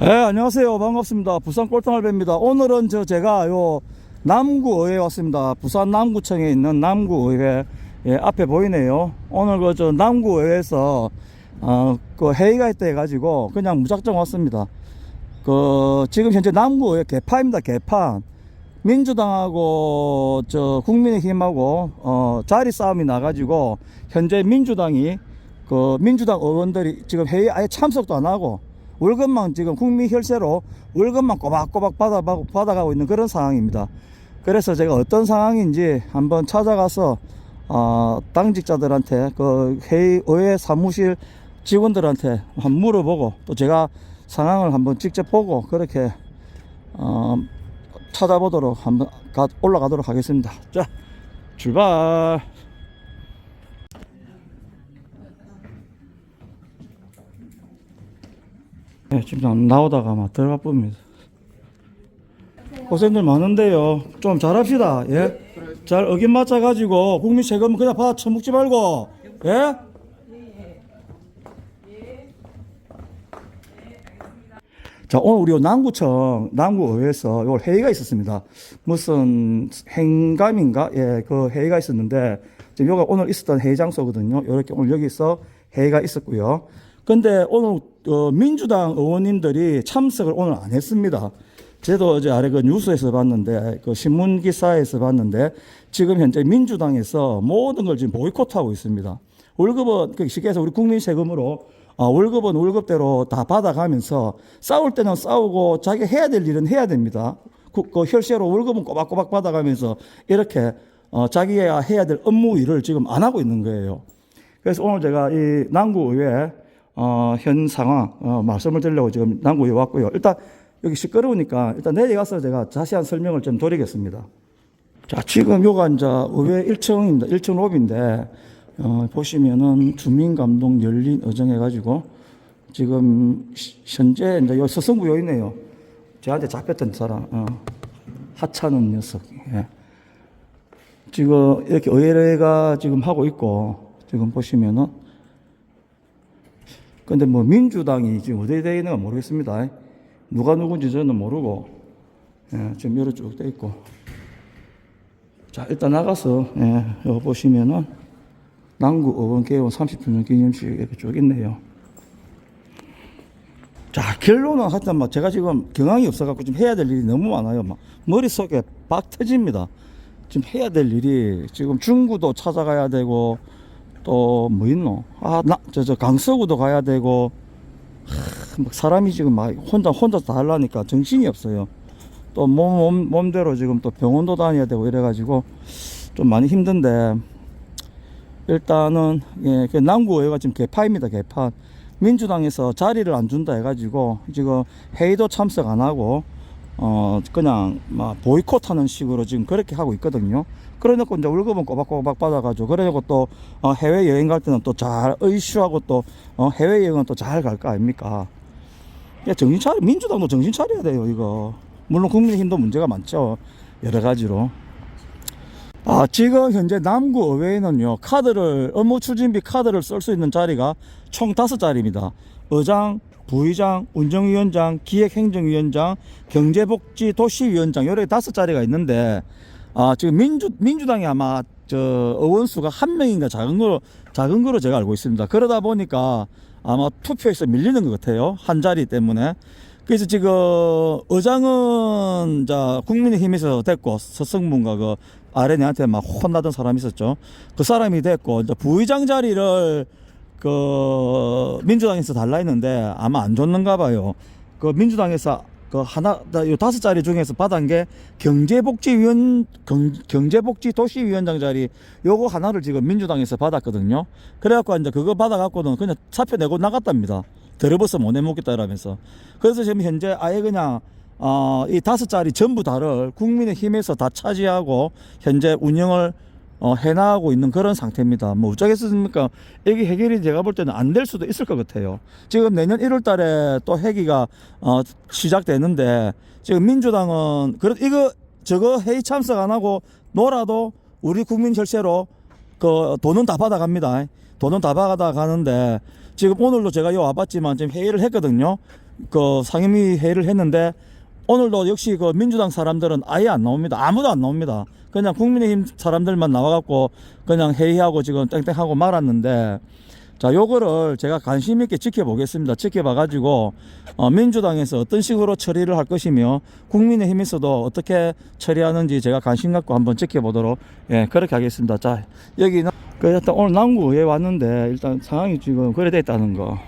네, 안녕하세요. 반갑습니다. 부산 꼴통알배입니다. 오늘은 저 제가 요 남구의회 왔습니다. 부산 남구청에 있는 남구의회 예, 앞에 보이네요. 오늘 그 저 남구의회에서 어, 그 회의가 있다 해가지고 그냥 무작정 왔습니다. 그 지금 현재 남구의회 개파입니다. 개파. 민주당하고 저 국민의힘하고 어 자리 싸움이 나가지고 현재 민주당이 그 민주당 의원들이 지금 회의 아예 참석도 안 하고 월급만 지금 국민 혈세로 월급만 꼬박꼬박 받아 받아가고 있는 그런 상황입니다. 그래서 제가 어떤 상황인지 한번 찾아가서 어, 당직자들한테 그 회의 의회 사무실 직원들한테 한번 물어보고 또 제가 상황을 한번 직접 보고 그렇게 어, 찾아보도록 한번 가, 올라가도록 하겠습니다. 자, 출발. 네, 지금 나오다가 막 들어가 봅니다. 고생들 많은데요. 좀 잘합시다. 예? 잘 어긴 맞춰가지고 국민 세금 그냥 받아 처먹지 말고, 예? 자, 오늘 우리 요 남구청, 남구의회에서 요 회의가 있었습니다. 무슨 행감인가? 예, 그 회의가 있었는데, 지금 여기가 오늘 있었던 회의 장소거든요. 이렇게 오늘 여기서 회의가 있었고요. 근데 오늘 어, 민주당 의원님들이 참석을 오늘 안 했습니다. 저도 어제 아래 그 뉴스에서 봤는데, 그 신문 기사에서 봤는데, 지금 현재 민주당에서 모든 걸 지금 보이콧하고 있습니다. 월급은, 그 쉽게 해서 우리 국민 세금으로 아, 월급은 월급대로 다 받아가면서 싸울 때는 싸우고 자기 해야 될 일은 해야 됩니다. 그, 그 혈세로 월급은 꼬박꼬박 받아가면서 이렇게 어, 자기가 해야 될 업무 일을 지금 안 하고 있는 거예요. 그래서 오늘 제가 이 남구의회 어, 현 상황 어, 말씀을 드리려고 지금 남구의회 왔고요. 일단 여기 시끄러우니까 일단 내려가서 제가 자세한 설명을 좀 드리겠습니다. 자, 지금 요가 이제 의회 1층입니다. 1층 로비인데, 어, 보시면은 주민감동 열린 의정 해가지고, 지금 시- 현재 이제 요 서성구 요 있네요. 저한테 잡혔던 사람, 어, 하찮은 녀석. 예. 지금 이렇게 의회가 지금 하고 있고, 지금 보시면은, 근데 뭐 민주당이 지금 어디에 되어 있는가 모르겠습니다. 누가 누군지 저는 모르고, 예, 지금 여러 쭉 돼 있고. 자, 일단 나가서, 예, 여기 보시면은, 남구 의원 개원 30주년 기념식 이렇게 쭉 있네요. 자, 결론은 하여튼 막 제가 지금 경황이 없어갖고 지금 해야 될 일이 너무 많아요. 막 머릿속에 박 터집니다. 지금 해야 될 일이 지금 중구도 찾아가야 되고, 또 뭐 있노? 아, 나, 저, 저 강서구도 가야 되고, 하, 막 사람이 지금 막 혼자, 혼자 다 하려니까 정신이 없어요. 또 몸, 몸, 몸대로 지금 또 병원도 다녀야 되고 이래가지고 좀 많이 힘든데 일단은 예, 그 남구의회가 지금 개파입니다 개파 민주당에서 자리를 안 준다 해가지고 지금 회의도 참석 안 하고 어 그냥 막 보이콧하는 식으로 지금 그렇게 하고 있거든요 그래놓고 이제 월급은 꼬박꼬박 받아가지고 그래놓고 또 어, 해외 여행 갈 때는 또 잘 의슈하고 또 어, 해외 여행은 또 잘 갈 거 아닙니까 야, 정신 차려, 민주당도 정신 차려야 돼요, 이거. 물론 국민의힘도 문제가 많죠. 여러 가지로. 아, 지금 현재 남구 의회에는요, 카드를, 업무 추진비 카드를 쓸 수 있는 자리가 총 다섯 자리입니다. 의장, 부의장, 운정위원장, 기획행정위원장, 경제복지도시위원장, 요렇게 다섯 자리가 있는데, 아, 지금 민주, 민주당이 아마, 저, 의원수가 한 명인가 작은 거로, 작은 거로 제가 알고 있습니다. 그러다 보니까 아마 투표에서 밀리는 것 같아요. 한 자리 때문에. 그래서 지금 의장은 자 국민의힘에서 됐고 서성문과 그 아래 내한테 막 혼나던 사람이 있었죠. 그 사람이 됐고 이제 부의장 자리를 그 민주당에서 달라 했는데 아마 안 줬는가 봐요. 그 민주당에서 그 하나 요 다섯 자리 중에서 받은 게 경제복지위원 경, 경제복지도시위원장 자리 요거 하나를 지금 민주당에서 받았거든요. 그래갖고 이제 그거 받아갖고는 그냥 사표 내고 나갔답니다. 들어버서 못 내먹겠다 이러면서 그래서 지금 현재 아예 그냥 어, 이 다섯 자리 전부 다를 국민의힘에서 다 차지하고 현재 운영을 어, 해나가고 있는 그런 상태입니다. 뭐 어쩌겠습니까? 이게 해결이 제가 볼 때는 안 될 수도 있을 것 같아요. 지금 내년 1월 달에 또 회기가 어, 시작되는데 지금 민주당은 그래 이거 저거 회의 참석 안 하고 놀아도 우리 국민 혈세로 그 돈은 다 받아갑니다. 돈은 다 받아가는데 지금 오늘도 제가 요 와봤지만 지금 회의를 했거든요. 그 상임위 회의를 했는데 오늘도 역시 그 민주당 사람들은 아예 안 나옵니다. 아무도 안 나옵니다. 그냥 국민의힘 사람들만 나와갖고 그냥 회의하고 지금 땡땡하고 말았는데 자, 요거를 제가 관심 있게 지켜보겠습니다. 지켜봐가지고, 어, 민주당에서 어떤 식으로 처리를 할 것이며, 국민의힘에서도 어떻게 처리하는지 제가 관심 갖고 한번 지켜보도록, 예, 그렇게 하겠습니다. 자, 여기는, 그, 일단 오늘 남구에 왔는데, 일단 상황이 지금 그래 돼 있다는 거.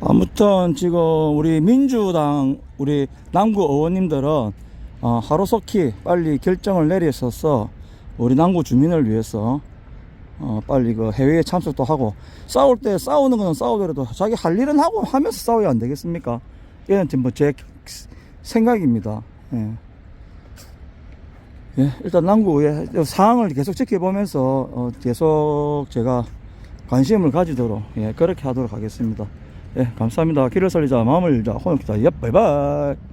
아무튼 지금 우리 민주당, 우리 남구 의원님들은, 어, 하루속히 빨리 결정을 내리셔서, 우리 남구 주민을 위해서, 어, 빨리 그 해외에 참석도 하고 싸울 때 싸우는 거는 싸우더라도 자기 할 일은 하고 하면서 싸워야 안 되겠습니까? 지금 뭐제 생각입니다. 예. 예, 일단 남구의 상황을 계속 지켜보면서 어, 계속 제가 관심을 가지도록 예, 그렇게 하도록 하겠습니다. 예, 감사합니다. 길을 살리자 마음을 열자 혼을 기자 예, 바이바이.